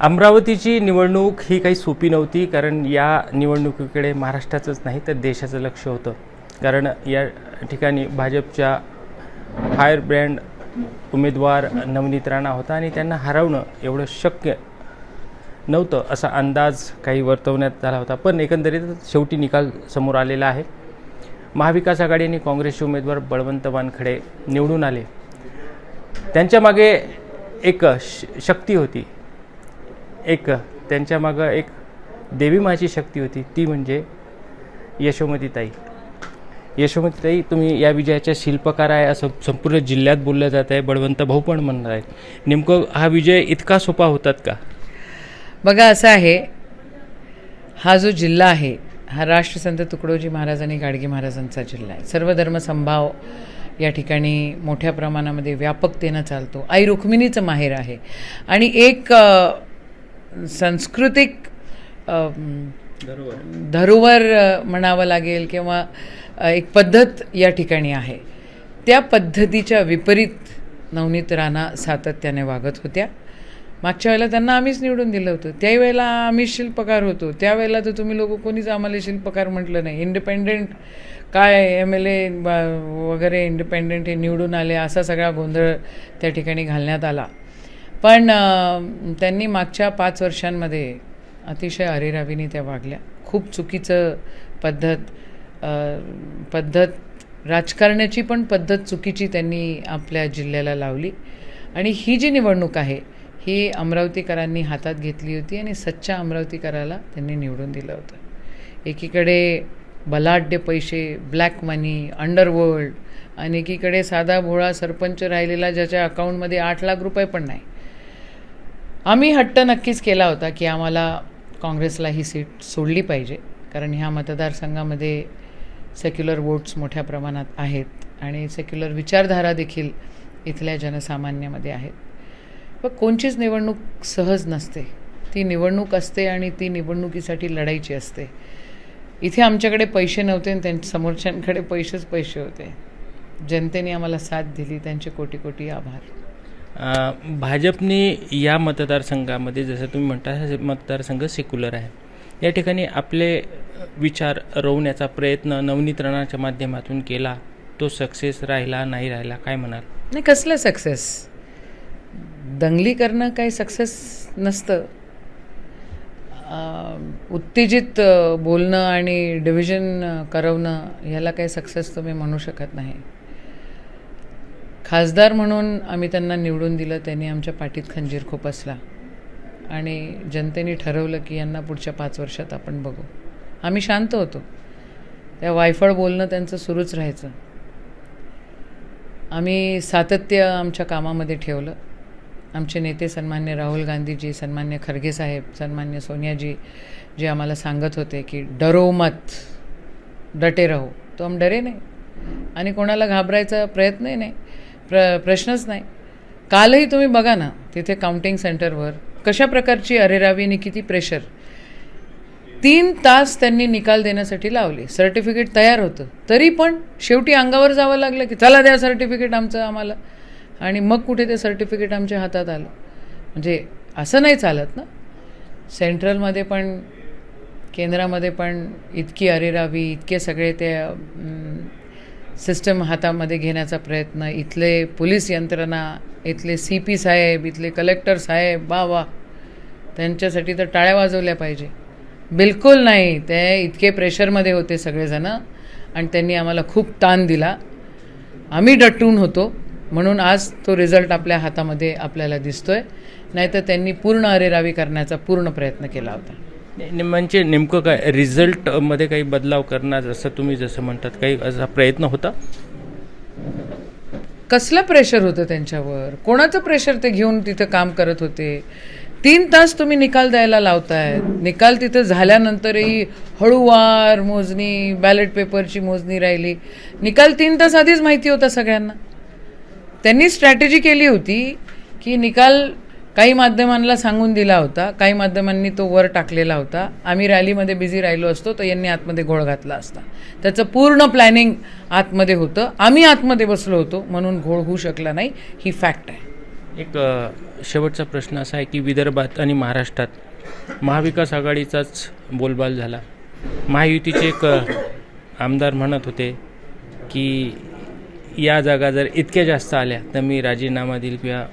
अमरावतीची निवडणूक ही काही सोपी नव्हती कारण या निवडणुकीकडे महाराष्ट्राचंच नाही तर देशाचं लक्ष होतं. कारण या ठिकाणी भाजपच्या फायर ब्रँड उमेदवार नवनीत राणा होता आणि त्यांना हरवणं एवढं शक्य नव्हतं असा अंदाज काही वर्तवण्यात झाला होता. पण एकंदरीत शेवटी निकाल समोर आलेला आहे. महाविकास आघाडी आणि काँग्रेसचे उमेदवार बळवंत वानखडे निवडून आले. त्यांच्या मागे एक श शक्ती होती. एक त्यांच्या मागं एक देवी माची शक्ती होती. ती म्हणजे यशोमतीताई. यशोमतीताई तुम्ही या विजयाच्या शिल्पकार आहे असं संपूर्ण जिल्ह्यात बोललं जात आहे. बळवंत भाऊ पण म्हणणार आहेत. नेमकं हा विजय इतका सोपा होतात का? बघा असं आहे. हा जो जिल्हा आहे हा राष्ट्रसंत तुकडोजी महाराज आणि गाडगे महाराजांचा जिल्हा आहे. सर्व धर्मसंभाव या ठिकाणी मोठ्या प्रमाणामध्ये व्यापकतेनं चालतो. आई रुक्मिणीचं माहेर आहे. आणि एक आ, सांस्कृतिक धरोवर म्हणावं लागेल किंवा एक पद्धत या ठिकाणी आहे. त्या पद्धतीच्या विपरीत नवनीत राणा सातत्याने वागत होत्या. मागच्या वेळेला त्यांना आम्हीच निवडून दिलं होतं. त्याही वेळेला आम्ही शिल्पकार होतो. त्यावेळेला तर तुम्ही लोक कोणीच आम्हाला शिल्पकार म्हटलं नाही. इंडिपेंडेंट काय एम एल ए वगैरे इंडिपेंडेंट हे निवडून आले असा सगळा गोंधळ त्या ठिकाणी घालण्यात आला. पण त्यांनी मागच्या पाच वर्षांमध्ये अतिशय अरेरावीने त्या वागल्या. खूप चुकीचं पद्धत पद्धत राजकारण्याची पण पद्धत चुकीची त्यांनी आपल्या जिल्ह्याला लावली. आणि ही जी निवडणूक आहे ही अमरावतीकरांनी हातात घेतली होती आणि सच्च्या अमरावतीकराला त्यांनी निवडून दिलं होतं. एकीकडे बलाढ्य पैसे ब्लॅक मनी अंडरवर्ल्ड आणि एकीकडे साधा भोळा सरपंच राहिलेला ज्याच्या अकाउंटमध्ये आठ लाख रुपये पण नाही. आम्ही हट्ट नक्कीच केला होता की आम्हाला काँग्रेसला ही सीट सोडली पाहिजे कारण ह्या मतदारसंघामध्ये सेक्युलर वोट्स मोठ्या प्रमाणात आहेत आणि सेक्युलर विचारधारा देखील इथल्या जनसामान्यामध्ये आहेत पण कोणचीच निवडणूक सहज नसते. ती निवडणूक असते आणि ती निवडणुकीसाठी लढायची असते. इथे आमच्याकडे पैसे नव्हते आणि त्यांच्या समोरच्यांकडे पैसेच पैसे होते. जनतेने आम्हाला साथ दिली त्यांचे कोटी कोटी आभार. भाजपने या मतदारसंघामध्ये जसं तुम्ही म्हणता मतदारसंघ सेक्युलर आहे. या ठिकाणी आपले विचार रोवण्याचा प्रयत्न नवनीतरणाच्या माध्यमातून केला तो सक्सेस राहिला नाही राहिला काय म्हणाल? नाही कसलं सक्सेस दंगली करणं काही सक्सेस नसतं. उत्तेजित बोलणं आणि डिव्हिजन करवणं ह्याला काही सक्सेस तुम्ही म्हणू शकत नाही. खासदार म्हणून आम्ही त्यांना निवडून दिलं त्यांनी आमच्या पाठीत खंजीर खोपसला आणि जनतेने ठरवलं की यांना पुढच्या पाच वर्षात आपण बघू. आम्ही शांत होतो. त्या वायफळ बोलणं त्यांचं सुरूच राहायचं. आम्ही सातत्य आमच्या कामामध्ये ठेवलं. आमचे नेते सन्मान्य राहुल गांधीजी सन्मान्य खरगे साहेब सन्मान्य सोनियाजी जे आम्हाला सांगत होते की डरो मत डटे राहो. तो हम डरे नाही. आणि कोणाला घाबरायचा प्रयत्नही नाही. प्र प्रश्नच नाही. कालही तुम्ही बघा ना तिथे काउंटिंग सेंटरवर कशा प्रकारची अरेरावी आणि किती प्रेशर तीन तास त्यांनी निकाल देण्यासाठी लावले. सर्टिफिकेट तयार होतं. तरी पण शेवटी अंगावर जावं लागलं की चला द्या सर्टिफिकेट आमचं आम्हाला. आणि मग कुठे ते सर्टिफिकेट आमच्या हातात आलं. म्हणजे असं नाही चालत ना. सेंट्रलमध्ये पण केंद्रामध्ये पण इतकी अरेरावी इतके सगळे ते सिस्टम हातामध्ये घेण्याचा प्रयत्न. इथले पोलीस यंत्रणा इथले सी पी साहेब इथले कलेक्टर साहेब वा वा. त्यांच्यासाठी तर टाळ्या वाजवल्या पाहिजे. बिलकुल नाही. ते इतके प्रेशरमध्ये होते सगळेजणं आणि त्यांनी आम्हाला खूप ताण दिला. आम्ही डटून होतो. म्हणून आज तो रिझल्ट आपल्या हातामध्ये आपल्याला दिसतोय. नाहीतर त्यांनी पूर्ण अरेरावी करण्याचा पूर्ण प्रयत्न केला होता. ने- म्हणजे नेमकं काय रिझल्टमध्ये काही बदलाव करणार जसं तुम्ही जसं म्हणतात काही असा प्रयत्न होता? कसलं प्रेशर होतं त्यांच्यावर? कोणाचं प्रेशर ते घेऊन तिथं काम करत होते? तीन तास तुम्ही निकाल द्यायला लावतायत निकाल तिथं झाल्यानंतरही हळूवार मोजणी बॅलेट पेपरची मोजणी राहिली. निकाल तीन तास आधीच माहिती होता सगळ्यांना. त्यांनी स्ट्रॅटेजी केली होती की निकाल काही माध्यमांना सांगून दिला होता काही माध्यमांनी तो वर टाकलेला होता. आम्ही रॅलीमध्ये बिझी राहिलो असतो तर यांनी आतमध्ये घोळ घातला असता. त्याचं पूर्ण प्लॅनिंग आतमध्ये होतं. आम्ही आतमध्ये बसलो होतो म्हणून घोळ होऊ शकला नाही. ही फॅक्ट आहे. एक शेवटचा प्रश्न असा आहे की विदर्भात आणि महाराष्ट्रात महाविकास आघाडीचाच बोलबाल झाला. महायुतीचे एक आमदार म्हणत होते की या जागा जर इतक्या जास्त आल्या तर मी राजीनामा देईल किंवा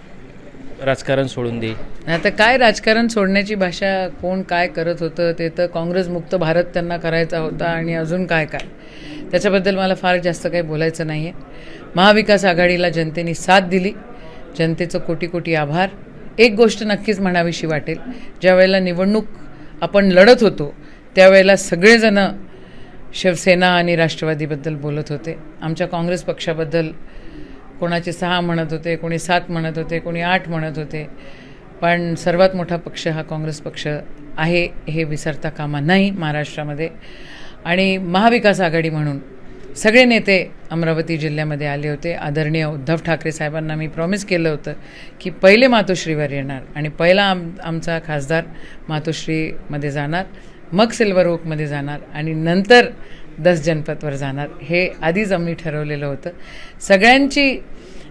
राजकारण सोडून देईल आता काय राजकारण सोडण्याची भाषा कोण काय करत होतं ते तर काँग्रेसमुक्त भारत त्यांना करायचा होता आणि अजून काय काय. त्याच्याबद्दल मला फार जास्त काही बोलायचं नाही आहे महाविकास आघाडीला जनतेने साथ दिली. जनतेचं कोटी कोटी आभार. एक गोष्ट नक्कीच म्हणावीशी वाटेल. ज्यावेळेला निवडणूक आपण लढत होतो त्यावेळेला सगळेजणं शिवसेना आणि राष्ट्रवादीबद्दल बोलत होते. आमच्या काँग्रेस पक्षाबद्दल कोणाचे सहा म्हणत होते कोणी सात म्हणत होते कोणी आठ म्हणत होते. पण सर्वात मोठा पक्ष हा काँग्रेस पक्ष आहे हे विसरता कामा नाही महाराष्ट्रामध्ये. आणि महाविकास आघाडी म्हणून सगळे नेते अमरावती जिल्ह्यामध्ये आले होते. आदरणीय उद्धव ठाकरे साहेबांना मी प्रॉमिस केलं होतं की पहिले मातोश्रीवर येणार आणि पहिला आम आमचा खासदार मातोश्रीमध्ये जाणार मग सिल्वर ओकमध्ये जाणार आणि नंतर दस जनपदवर जाणार. हे आधीच आम्ही ठरवलेलं होतं. सगळ्यांची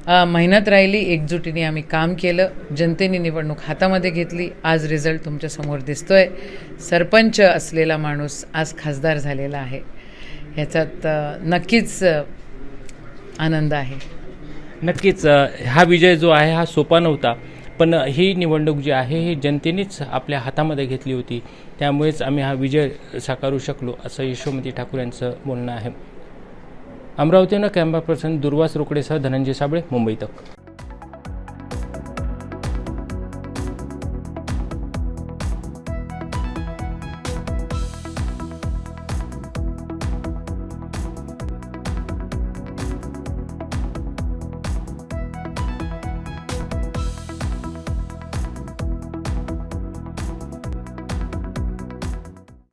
मेहनत राहिली एकजुटीने आम्ही काम केलं जनतेने निवडणूक हातामध्ये घेतली. आज रिझल्ट तुमच्यासमोर दिसतोय. सरपंच असलेला माणूस आज खासदार झालेला आहे. ह्याच्यात नक्कीच आनंद आहे. नक्कीच हा विजय जो आहे हा सोपा नव्हता. पण ही निवडणूक जी आहे ही जनतेनेच आपल्या हातामध्ये घेतली होती. त्यामुळेच आम्ही हा विजय साकारू शकलो असं यशोमती ठाकूर यांचं बोलणं आहे. अमरावतीनं कॅमेरा पर्सन दुर्वास रोकडेसह धनंजय साबळे मुंबई तक.